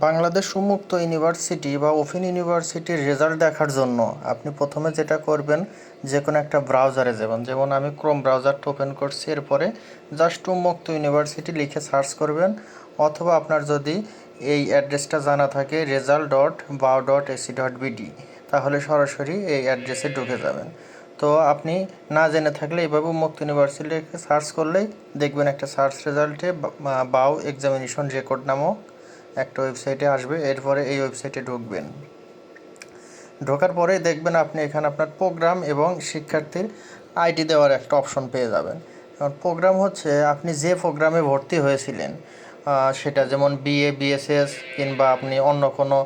বাংলাদেশ উন্মুক্ত ইউনিভার্সিটি বা ওপেন ইউনিভার্সিটির রেজাল্ট দেখার জন্য আপনি প্রথমে যেটা করবেন যে কোনো একটা ব্রাউজারে যাবেন। যেমন আমি ক্রোম ব্রাউজারটা ওপেন করছি, এরপরে জাস্ট উন্মুক্ত ইউনিভার্সিটি লিখে সার্চ করবেন। অথবা আপনার যদি এই অ্যাড্রেসটা জানা থাকে, রেজাল্ট ডট বাও ডট এসি ডট বিডি, তাহলে সরাসরি এই অ্যাড্রেসে ঢুকে যাবেন। তো আপনি না জেনে থাকলে এইভাবে উন্মুক্ত ইউনিভার্সিটি লিখে সার্চ করলেই দেখবেন একটা সার্চ রেজাল্টে বাউ এক্সামিনেশন রেকর্ড নামক একটা ওয়েবসাইটে আসবে, এরপরে এই ওয়েবসাইটে ঢুকবেন। ঢোকার পরে দেখবেন আপনি এখানে আপনার প্রোগ্রাম এবং শিক্ষার্থীর আইডি দেওয়ার একটা অপশন পেয়ে যাবেন। এখন প্রোগ্রাম হচ্ছে, আপনি যে প্রোগ্রামে ভর্তি হয়েছিলেন সেটা যেমন বিএ বিএসএস কিংবা আপনি অন্য কোনো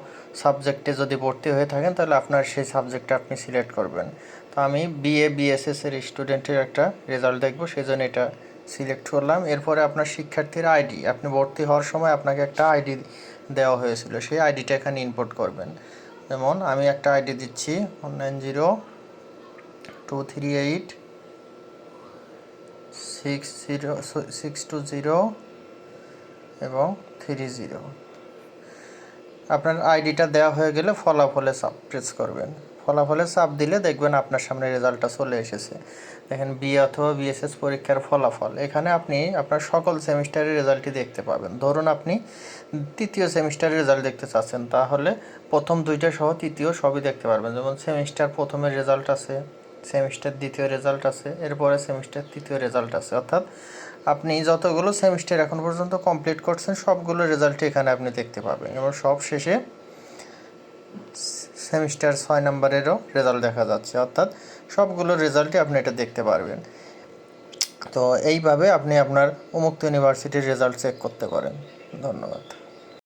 সাবজেক্টে যদি ভর্তি হয়ে থাকেন, তাহলে আপনার সেই সাবজেক্টটা আপনি সিলেক্ট করবেন। তো আমি বিএ বিএসএস এর স্টুডেন্টের একটা রেজাল্ট দেখব সেই জন্য এটা সিলেক্ট করলাম। এরপরে আপনার শিক্ষার্থীর আইডি আপনি ভর্তি হওয়ার সময় আপনাকে একটা আইডি দেওয়া হয়েছিল। সেই আইডিটা এখানে ইনপুট করবেন। যেমন আমি একটা আইডি দিচ্ছি one nine zero two three eight six zero six two zero এবং থ্রি জিরো আপনার আইডিটা দেওয়া হয়ে গেলে ফলাফলে সাব প্রেস করবেন। ফলাফলে চাপ দিলে দেখবেন আপনার সামনে রেজাল্টটা চলে এসেছে। দেখেন বি অথবা বিএসএস পরীক্ষার ফলাফল। এখানে আপনি আপনার সকল সেমিস্টারের রেজাল্টই দেখতে পাবেন। ধরুন আপনি তৃতীয় সেমিস্টারের রেজাল্ট দেখতে চাচ্ছেন, তাহলে প্রথম দুইটা সহ তৃতীয় সবই দেখতে পারবেন। যেমন সেমিস্টার প্রথমের রেজাল্ট আছে, সেমিস্টার দ্বিতীয় রেজাল্ট আছে, এরপরে সেমিস্টার তৃতীয় রেজাল্ট আছে। অর্থাৎ আপনি যতগুলো সেমিস্টার এখন পর্যন্ত কমপ্লিট করছেন, সবগুলো রেজাল্ট এখানে আপনি দেখতে পাবেন। এবং সব শেষে সেমিস্টার ছয় নম্বরেরও রেজাল্ট দেখা যাচ্ছে, অর্থাৎ সবগুলো রেজাল্টই আপনি এটা দেখতে পারবেন। তো এইভাবে আপনি আপনার অমুক্ত ইউনিভার্সিটির রেজাল্ট চেক করতে পারেন। ধন্যবাদ।